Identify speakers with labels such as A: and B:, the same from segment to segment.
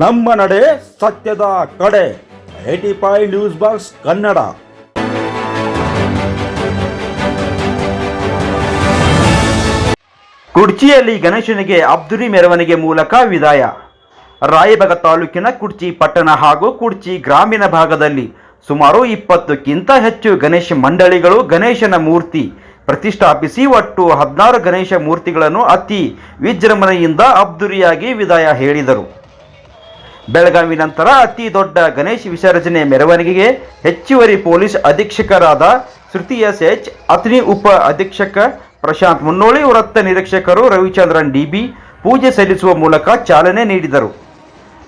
A: ನಮ್ಮ ನಡೆ ಸತ್ಯದ ಕಡೆ. Eighty five news box Kannada. ಕುಡ್ಚಿಯಲ್ಲಿ ಗಣೇಶನಿಗೆ, ಅಬ್ದುರಿ ಮೆರವಣಿಗೆ ಮೂಲಕ ವಿದಾಯ. ರಾಯಬಾಗ ತಾಲೂಕಿನ ಕುಡ್ಚಿ ಪಟ್ಟಣ ಹಾಗೂ ಕುಡ್ಚಿ ಗ್ರಾಮೀಣ ಭಾಗದಲ್ಲಿ ಸುಮಾರು ಇಪ್ಪತ್ತಕ್ಕಿಂತ ಹೆಚ್ಚು ಗಣೇಶ ಮಂಡಳಿಗಳು ಗಣೇಶನ ಮೂರ್ತಿ ಪ್ರತಿಷ್ಠಾಪಿಸಿ ಒಟ್ಟು ಹದಿನಾರು ಗಣೇಶ ಮೂರ್ತಿಗಳನ್ನು ಅತಿ ವಿಜೃಂಭಣೆಯಿಂದ ಅಬ್ದುರಿಯಾಗಿ ವಿದಾಯ ಹೇಳಿದರು. ಬೆಳಗಾವಿ ನಂತರ ಅತಿ ದೊಡ್ಡ ಗಣೇಶ್ ವಿಸರ್ಜನೆ ಮೆರವಣಿಗೆಗೆ ಹೆಚ್ಚುವರಿ ಪೊಲೀಸ್ ಅಧೀಕ್ಷಕರಾದ ಶ್ರುತಿ ಎಸ್ ಎಚ್ ಅತನಿ ಉಪ ಅಧೀಕ್ಷಕ ಪ್ರಶಾಂತ್ ಮುನ್ನೋಳಿ, ವೃತ್ತ ನಿರೀಕ್ಷಕರು ರವಿಚಂದ್ರನ್ ಡಿಬಿ ಪೂಜೆ ಸಲ್ಲಿಸುವ ಮೂಲಕ ಚಾಲನೆ ನೀಡಿದರು.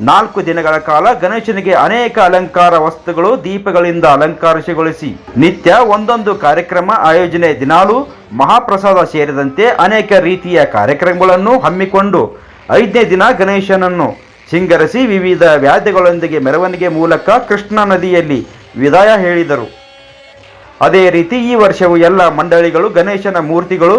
A: ನಾಲ್ಕು ದಿನಗಳ ಕಾಲ ಗಣೇಶನಿಗೆ ಅನೇಕ ಅಲಂಕಾರ ವಸ್ತುಗಳು ದೀಪಗಳಿಂದ ಅಲಂಕಾರಗೊಳಿಸಿ ನಿತ್ಯ ಒಂದೊಂದು ಕಾರ್ಯಕ್ರಮ ಆಯೋಜನೆ ದಿನಾಲು ಮಹಾಪ್ರಸಾದ ಸೇರಿದಂತೆ ಅನೇಕ ರೀತಿಯ ಕಾರ್ಯಕ್ರಮಗಳನ್ನು ಹಮ್ಮಿಕೊಂಡು, ಐದನೇ ದಿನ ಗಣೇಶನನ್ನು ಸಿಂಗರಿಸಿ ವಿವಿಧ ವ್ಯಾಧಿಗಳೊಂದಿಗೆ ಮೆರವಣಿಗೆ ಮೂಲಕ ಕೃಷ್ಣಾ ನದಿಯಲ್ಲಿ ವಿದಾಯ ಹೇಳಿದರು. ಅದೇ ರೀತಿ ಈ ವರ್ಷವೂ ಎಲ್ಲ ಮಂಡಳಿಗಳು, ಗಣೇಶನ ಮೂರ್ತಿಗಳು,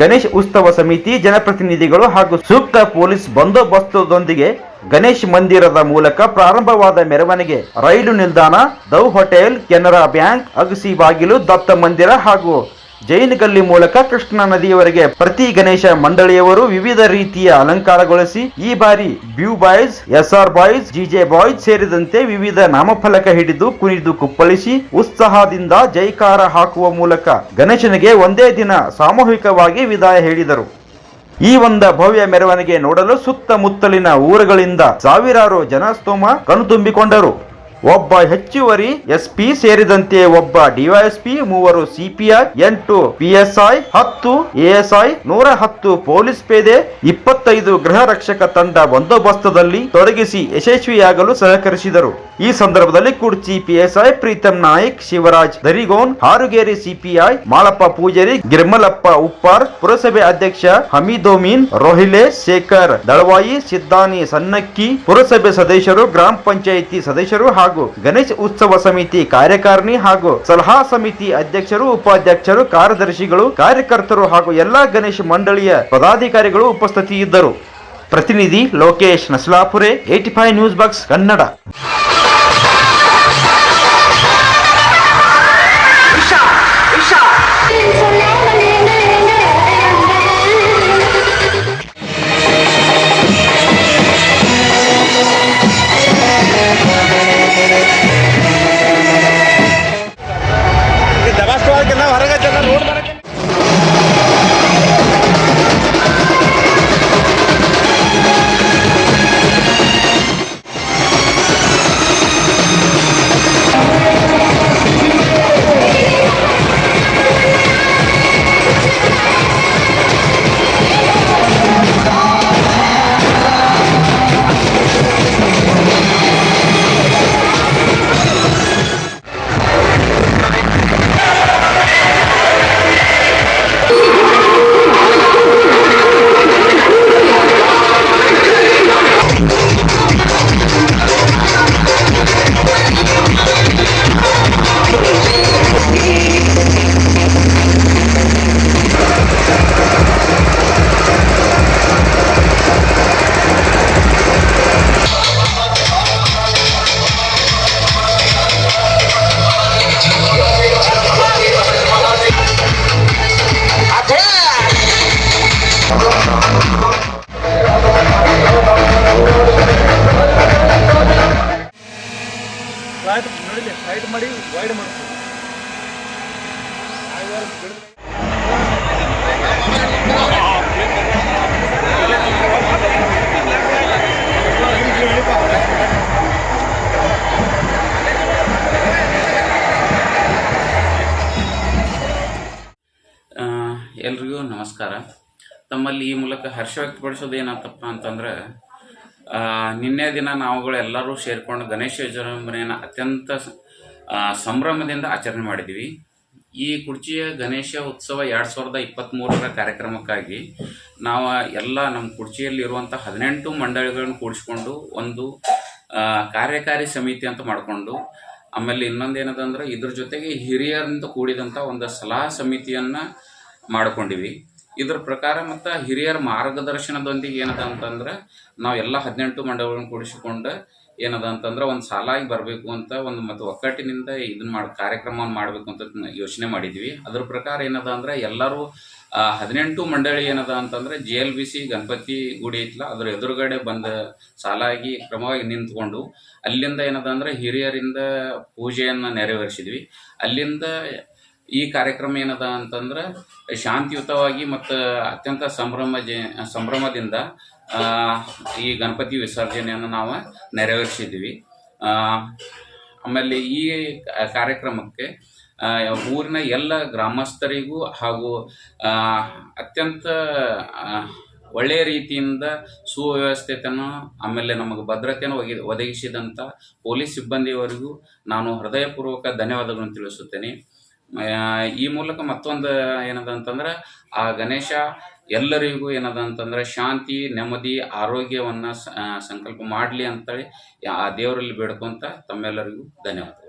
A: ಗಣೇಶ್ ಉತ್ಸವ ಸಮಿತಿ, ಜನಪ್ರತಿನಿಧಿಗಳು ಹಾಗೂ ಸೂಕ್ತ ಪೊಲೀಸ್ ಬಂದೋಬಸ್ತದೊಂದಿಗೆ ಗಣೇಶ್ ಮಂದಿರದ ಮೂಲಕ ಪ್ರಾರಂಭವಾದ ಮೆರವಣಿಗೆ ರೈಲು ನಿಲ್ದಾಣ, ದೌ ಹೋಟೆಲ್, ಕೆನರಾ ಬ್ಯಾಂಕ್, ಅಗಸಿ ಬಾಗಿಲು, ದತ್ತ ಮಂದಿರ ಹಾಗೂ ಜೈನ್ ಗಲ್ಲಿ ಮೂಲಕ ಕೃಷ್ಣಾ ನದಿಯವರೆಗೆ ಪ್ರತಿ ಗಣೇಶ ಮಂಡಳಿಯವರು ವಿವಿಧ ರೀತಿಯ ಅಲಂಕಾರಗೊಳಿಸಿ ಈ ಬಾರಿ ಬ್ಯೂ boys S R boys, GJ boys ಸೇರಿದಂತೆ ವಿವಿಧ ನಾಮಫಲಕ ಹಿಡಿದು ಕುಣಿದು ಕುಪ್ಪಳಿಸಿ ಉತ್ಸಾಹದಿಂದ ಜೈಕಾರ ಹಾಕುವ ಮೂಲಕ ಗಣೇಶನಿಗೆ ಒಂದೇ ದಿನ ಸಾಮೂಹಿಕವಾಗಿ ವಿದಾಯ ಹೇಳಿದರು. ಈ ಒಂದ ಭವ್ಯ ಮೆರವಣಿಗೆ ನೋಡಲು ಸುತ್ತಮುತ್ತಲಿನ ಊರುಗಳಿಂದ ಸಾವಿರಾರು ಜನಸ್ತೋಮ ಕಣ್ತುಂಬಿಕೊಂಡರು ಒಬ್ಬ ಹೆಚ್ಚುವರಿ ಎಸ್ಪಿ ಸೇರಿದಂತೆ ಒಬ್ಬ ಡಿವೈಎಸ್ಪಿ, ಮೂವರು ಸಿಪಿಐ, ಎಂಟು ಪಿಎಸ್ಐ, ಹತ್ತು ಎಎಸ್ಐ, ನೂರ ಹತ್ತು ಪೊಲೀಸ್ ಪೇದೆ, ಇಪ್ಪತ್ತೈದು ಗೃಹ ರಕ್ಷಕ ತಂಡ ಬಂದೋಬಸ್ತದಲ್ಲಿ ತೊಡಗಿಸಿ ಯಶಸ್ವಿಯಾಗಲು ಸಹಕರಿಸಿದರು. ಈ ಸಂದರ್ಭದಲ್ಲಿ ಕುರ್ಚಿ ಪಿಎಸ್ಐ ಪ್ರೀತಂ ನಾಯಕ್, ಶಿವರಾಜ್ ದರಿಗೋನ್, ಹಾರುಗೇರಿ ಸಿಪಿಐ, ಮಾಳಪ್ಪ ಪೂಜಾರಿ ಗಿರ್ಮಲಪ್ಪ ಉಪ್ಪಾರ್, ಪುರಸಭೆ ಅಧ್ಯಕ್ಷ ಹಮೀದೋಮೀನ್, ರೋಹಿಲೆ ಶೇಖರ್ ದಳವಾಯಿ, ಸಿದ್ದಾನಿ ಸನ್ನಕ್ಕಿ, ಪುರಸಭೆ ಸದಸ್ಯರು, ಗ್ರಾಮ ಪಂಚಾಯಿತಿ ಸದಸ್ಯರು ಹಾಗೂ ಗಣೇಶ್ ಉತ್ಸವ ಸಮಿತಿ ಕಾರ್ಯಕಾರಿಣಿ ಹಾಗೂ ಸಲಹಾ ಸಮಿತಿ ಅಧ್ಯಕ್ಷರು, ಉಪಾಧ್ಯಕ್ಷರು, ಕಾರ್ಯದರ್ಶಿಗಳು, ಕಾರ್ಯಕರ್ತರು ಹಾಗೂ ಎಲ್ಲಾ ಗಣೇಶ್ ಮಂಡಳಿಯ ಪದಾಧಿಕಾರಿಗಳು ಉಪಸ್ಥಿತಿಯಿದ್ದರು. ಪ್ರತಿನಿಧಿ Lokesh Nasalapure eighty news box Kannada.
B: ಎಲ್ರಿಗೂ ನಮಸ್ಕಾರ. ತಮ್ಮಲ್ಲಿ ಈ ಮೂಲಕ ಹರ್ಷ ವ್ಯಕ್ತಪಡಿಸೋದು ಏನಂತಪ್ಪ ಅಂತಂದ್ರೆ ನಿನ್ನೆ ದಿನ ನಾವುಗಳು ಎಲ್ಲರೂ ಸೇರಿಕೊಂಡು ಗಣೇಶ ವಿಜೃಂಭಣೆಯನ್ನು ಅತ್ಯಂತ ಸಂಭ್ರಮದಿಂದ ಆಚರಣೆ ಮಾಡಿದ್ದೀವಿ. ಈ ಕುರ್ಚಿಯ ಗಣೇಶ ಉತ್ಸವ ಎರಡು ಸಾವಿರದ ಇಪ್ಪತ್ತ್ಮೂರರ ಕಾರ್ಯಕ್ರಮಕ್ಕಾಗಿ ನಾವು ಎಲ್ಲ ನಮ್ಮ ಕುರ್ಚಿಯಲ್ಲಿರುವಂಥ ಹದಿನೆಂಟು ಮಂಡಳಿಗಳನ್ನು ಕೂಡಿಸ್ಕೊಂಡು ಒಂದು ಕಾರ್ಯಕಾರಿ ಸಮಿತಿ ಅಂತ ಮಾಡಿಕೊಂಡು, ಆಮೇಲೆ ಇನ್ನೊಂದು ಏನದಂದ್ರೆ ಇದ್ರ ಜೊತೆಗೆ ಹಿರಿಯರಿಂದ ಕೂಡಿದಂಥ ಒಂದು ಸಲಹಾ ಸಮಿತಿಯನ್ನು ಮಾಡ್ಕೊಂಡಿವಿ. ಇದ್ರ ಪ್ರಕಾರ ಮತ್ತು ಹಿರಿಯರ ಮಾರ್ಗದರ್ಶನದೊಂದಿಗೆ ಏನದ ಅಂತಂದ್ರೆ ನಾವು ಎಲ್ಲ ಹದಿನೆಂಟು ಮಂಡಳಗಳನ್ನು ಕೂಡಿಸಿಕೊಂಡು ಏನದ ಅಂತಂದ್ರೆ ಒಂದು ಸಾಲಾಗಿ ಬರಬೇಕು ಅಂತ ಒಂದು ಮತ್ತು ಒಕ್ಕಟ್ಟಿನಿಂದ ಇದನ್ನ ಮಾಡಿ ಕಾರ್ಯಕ್ರಮವನ್ನು ಮಾಡಬೇಕು ಅಂತ ಯೋಚನೆ ಮಾಡಿದ್ವಿ. ಅದ್ರ ಪ್ರಕಾರ ಏನದ ಅಂದ್ರೆ ಎಲ್ಲರೂ ಹದಿನೆಂಟು ಮಂಡಳಿ ಏನದ ಅಂತಂದ್ರೆ J L B C, Ganapati ಗುಡಿ ಐತ್ಲ, ಅದ್ರ ಎದುರುಗಡೆ ಬಂದ ಸಾಲಾಗಿ ಕ್ರಮವಾಗಿ ನಿಂತ್ಕೊಂಡು ಅಲ್ಲಿಂದ ಏನದ ಅಂದ್ರೆ ಹಿರಿಯರಿಂದ ಪೂಜೆಯನ್ನು ನೆರವೇರಿಸಿದ್ವಿ. ಅಲ್ಲಿಂದ ಈ ಕಾರ್ಯಕ್ರಮ ಏನದ ಅಂತಂದ್ರೆ ಶಾಂತಿಯುತವಾಗಿ ಮತ್ತು ಅತ್ಯಂತ ಸಂಭ್ರಮ ಸಂಭ್ರಮದಿಂದ ಈ ಗಣಪತಿ ವಿಸರ್ಜನೆಯನ್ನು ನಾವು ನೆರವೇರಿಸಿದ್ವಿ. ಆಮೇಲೆ ಈ ಕಾರ್ಯಕ್ರಮಕ್ಕೆ ಊರಿನ ಎಲ್ಲ ಗ್ರಾಮಸ್ಥರಿಗೂ ಹಾಗೂ ಅತ್ಯಂತ ಒಳ್ಳೆಯ ರೀತಿಯಿಂದ ಸುವ್ಯವಸ್ಥೆತನ, ಆಮೇಲೆ ನಮಗೆ ಭದ್ರತೆಯನ್ನು ಒಗಿ ಒದಗಿಸಿದಂಥ ಪೊಲೀಸ್ ಸಿಬ್ಬಂದಿಯವರಿಗೂ ನಾನು ಹೃದಯಪೂರ್ವಕ ಧನ್ಯವಾದಗಳನ್ನು ತಿಳಿಸುತ್ತೇನೆ. ಈ ಮೂಲಕ ಮತ್ತೊಂದು ಏನದ ಅಂತಂದ್ರೆ, ಆ ಗಣೇಶ ಎಲ್ಲರಿಗೂ ಏನದ ಅಂತಂದ್ರೆ ಶಾಂತಿ, ನೆಮ್ಮದಿ, ಆರೋಗ್ಯವನ್ನು ಸಂಕಲ್ಪ ಮಾಡಲಿ ಅಂತೇಳಿ ಆ ದೇವರಲ್ಲಿ ಬೇಡ್ಕೊಂತ ತಮ್ಮೆಲ್ಲರಿಗೂ ಧನ್ಯವಾದಗಳು.